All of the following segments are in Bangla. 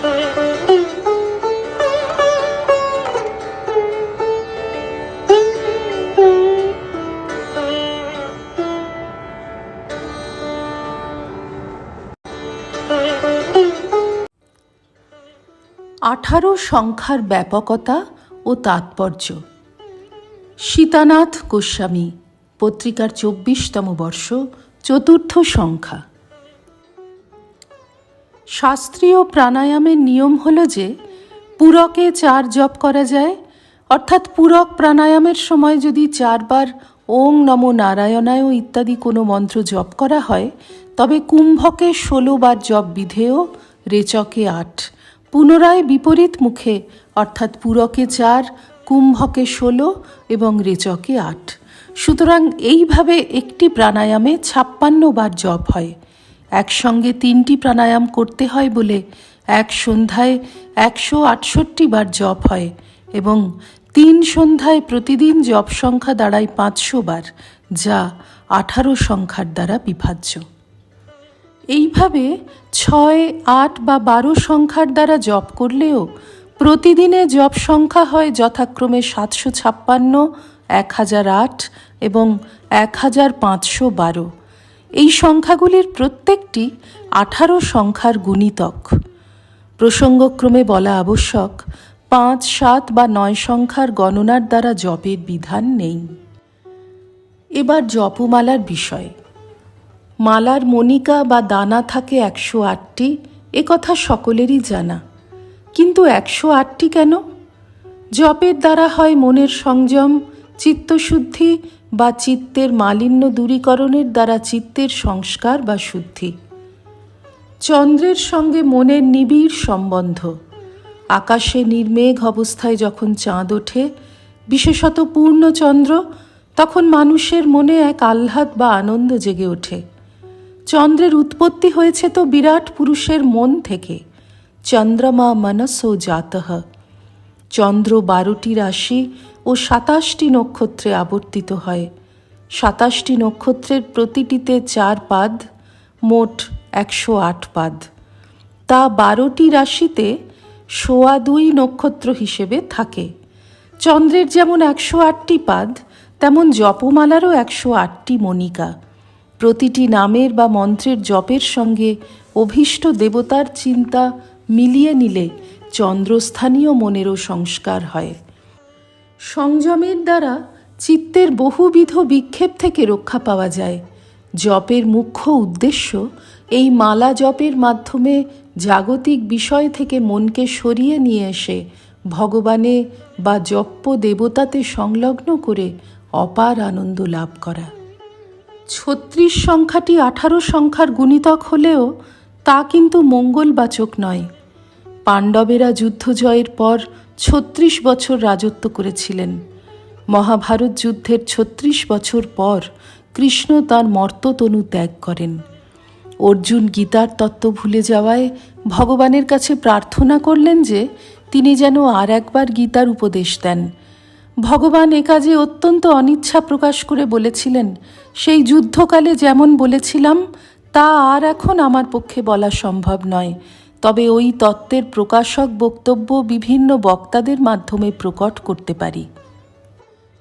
আঠারো সংখ্যার ব্যাপকতা ও তাৎপর্য। সীতানাথ গোস্বামী পত্রিকার চব্বিশতম বর্ষ চতুর্থ সংখ্যা। শাস্ত্রীয় প্রাণায়ামের নিয়ম হল যে, পূরকে চার জপ করা যায়। অর্থাৎ পূরক প্রাণায়ামের সময় যদি চারবার ওং নম নারায়ণায় ইত্যাদি কোনো মন্ত্র জপ করা হয়, তবে কুম্ভকে ষোলো বার জপ বিধেয়, রেচকে আট। পুনরায় বিপরীত মুখে, অর্থাৎ পূরকে চার, কুম্ভকে ষোলো এবং রেচকে আট। সুতরাং এইভাবে একটি প্রাণায়ামে ছাপ্পান্ন বার জপ হয়। একসঙ্গে তিনটি প্রাণায়াম করতে হয় বলে এক সন্ধ্যায় একশো আটষট্টি বার জপ হয় এবং তিন সন্ধ্যায় প্রতিদিন জপ সংখ্যা দাঁড়ায় পাঁচশো বার, যা আঠারো সংখ্যার দ্বারা বিভাজ্য। এইভাবে ছয়, আট বা বারো সংখ্যার দ্বারা জপ করলেও প্রতিদিনে জপ সংখ্যা হয় যথাক্রমে সাতশো ছাপ্পান্ন, এক হাজার আট এবং এক হাজার পাঁচশো বারো। এই সংখ্যাগুলির প্রত্যেকটি আঠারো সংখ্যার গুণিতক। প্রসঙ্গক্রমে বলা আবশ্যক, পাঁচ, সাত বা নয় সংখ্যার গণনার দ্বারা জপের বিধান নেই। এবার জপমালার বিষয়। মালার মণিকা বা দানা থাকে একশো আটটি কথা সকলেরই জানা। কিন্তু একশো আটটি কেন? জপের দ্বারা হয় মনের সংযম চিত্তশুদ্ধি বা চিত্তের মালিন্য দূরীকরণের দ্বারা চিত্তের সংস্কার বা শুদ্ধি। চন্দ্রের সঙ্গে মনের নিবিড় সম্বন্ধ। আকাশে নির্মেঘ অবস্থায় যখন চাঁদ ওঠে, বিশেষত পূর্ণচন্দ্র, তখন মানুষের মনে এক আহ্লাদ বা আনন্দ জেগে ওঠে। চন্দ্রের উৎপত্তি হয়েছে তো বিরাট পুরুষের মন থেকে। চন্দ্রমা মনসো জাতঃ। চন্দ্র বারোটি রাশি ও সাতাশটি নক্ষত্রে আবর্তিত হয়। সাতাশটি নক্ষত্রের প্রতিটিতে চার পাদ, মোট একশো আট পাদ। তা বারোটি রাশিতে সোয়া দুই নক্ষত্র হিসেবে থাকে। চন্দ্রের যেমন একশো আটটি পাদ, তেমন জপমালারও একশো আটটি মণিকা। প্রতিটি নামের বা মন্ত্রের জপের সঙ্গে অভীষ্ট দেবতার চিন্তা মিলিয়ে নিলে চন্দ্রস্থানীয় মনেরও সংস্কার হয়। সংযমের দ্বারা চিত্তের বহুবিধ বিক্ষেপ থেকে রক্ষা পাওয়া যায়। জপের মুখ্য উদ্দেশ্য এই মালা জপের মাধ্যমে জাগতিক বিষয় থেকে মনকে সরিয়ে নিয়ে এসে ভগবানে বা জপ্য দেবতাতে সংলগ্ন করে অপার আনন্দ লাভ করা। ছত্রিশ সংখ্যাটি আঠারো সংখ্যার গুণিতক হলেও তা কিন্তু মঙ্গলবাচক নয়। পাণ্ডবেরা যুদ্ধ জয়ের পর ছত্রিশ বছর রাজত্ব করেছিলেন। মহাভারত যুদ্ধের ছত্রিশ বছর পর কৃষ্ণ তার মর্ততনু ত্যাগ করেন। অর্জুন গীতার তত্ত্ব ভুলে যাওয়ায় ভগবানের কাছে প্রার্থনা করলেন যে তিনি যেন আর একবার গীতার উপদেশ দেন। ভগবান এ কাজে অত্যন্ত অনিচ্ছা প্রকাশ করে বলেছিলেন, সেই যুদ্ধকালে যেমন বলেছিলাম, তা আর এখন আমার পক্ষে বলা সম্ভব নয়। তবে ওই তত্ত্বের প্রকাশক বক্তব্য বিভিন্ন বক্তাদের মাধ্যমে প্রকট করতে পারি।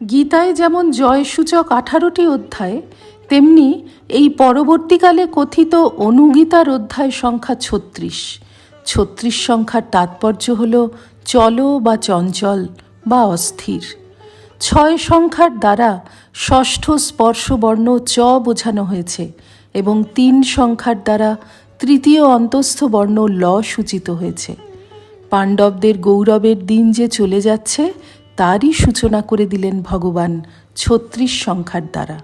গীতায় যেমন জয়সূচক আঠারোটি অধ্যায়, তেমনি এই পরবর্তীকালে কথিত অনুগীতার অধ্যায় সংখ্যা ছত্রিশ। ছত্রিশ সংখ্যার তাৎপর্য হল চলো বা চঞ্চল বা অস্থির। ছয় সংখ্যার দ্বারা ষষ্ঠ স্পর্শবর্ণ চ বোঝানো হয়েছে এবং তিন সংখ্যার দ্বারা তৃতীয় অন্তস্থ বর্ণ ল সূচিত হয়েছে। পাণ্ডবদের গৌরবের দিন যে চলে যাচ্ছে, তারই সূচনা করে দিলেন ভগবান ছত্রিশ সংখ্যার দ্বারা।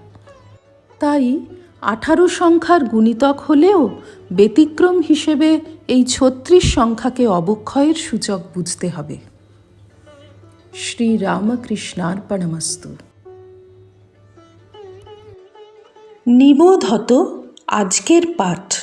তাই আঠারো সংখ্যার গুণিতক হলেও ব্যতিক্রম হিসেবে এই ছত্রিশ সংখ্যাকে অবক্ষয়ের সূচক বুঝতে হবে। শ্রীরামকৃষ্ণার্পণমস্তু। নিবোধত আজকের পাঠ।